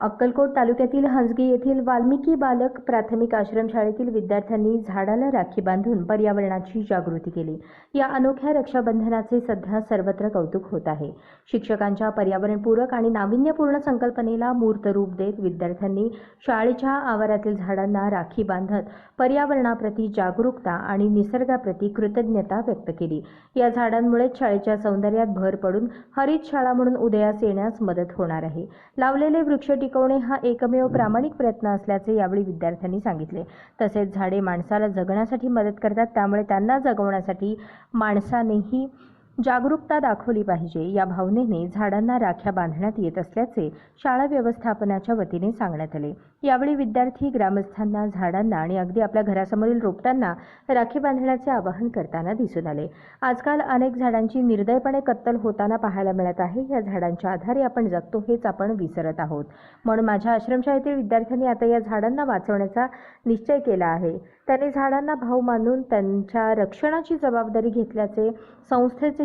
अक्कलकोट तालुक्यातील हंसगी येथील वाल्मिकी बालक प्राथमिक आश्रमशाळेतील विद्यार्थ्यांनी झाडाला राखी बांधून पर्यावरणाची जागृती केली. या अनोख्या रक्षाबंधनाचे सध्या सर्वत्र कौतुक होत आहे. शिक्षकांच्या पर्यावरणपूरक आणि नाविन्यपूर्ण संकल्पनेला मूर्त रूप देत विद्यार्थ्यांनी शाळेच्या आवारातील झाडांना राखी बांधत पर्यावरणाप्रती जागरूकता आणि निसर्गाप्रती कृतज्ञता व्यक्त केली. या झाडांमुळेच शाळेच्या सौंदर्यात भर पडून हरित शाळा म्हणून उदयास येण्यास मदत होणार आहे. लावलेले वृक्ष टिकवणे हा एकमेव प्रामाणिक प्रयत्न असल्याचे यावेळी विद्यार्थ्यांनी सांगितले. तसेच झाडे माणसाला जगण्यासाठी मदत करतात त्यामुळे त्यांना जगवण्यासाठी माणसानेही जागरूकता दाखवली पाहिजे. या भावनेने झाडांना राख्या बांधण्यात येत असल्याचे शाळा व्यवस्थापनाच्या वतीने सांगण्यात आले. यावेळी विद्यार्थी ग्रामस्थांना झाडांना आणि अगदी आपल्या घरासमोरील रोपटांना राखी बांधण्याचे आवाहन करताना दिसून आले. आजकाल अनेक झाडांची निर्दयपणे कत्तल होताना पाहायला मिळत आहे. या झाडांच्या आधारे आपण जगतो हेच आपण विसरत आहोत. म्हणून माझ्या आश्रमशाळेतील विद्यार्थ्यांनी आता या झाडांना वाचवण्याचा निश्चय केला आहे. त्यांनी झाडांना भाव मानून त्यांच्या रक्षणाची जबाबदारी घेतल्याचे संस्थेचे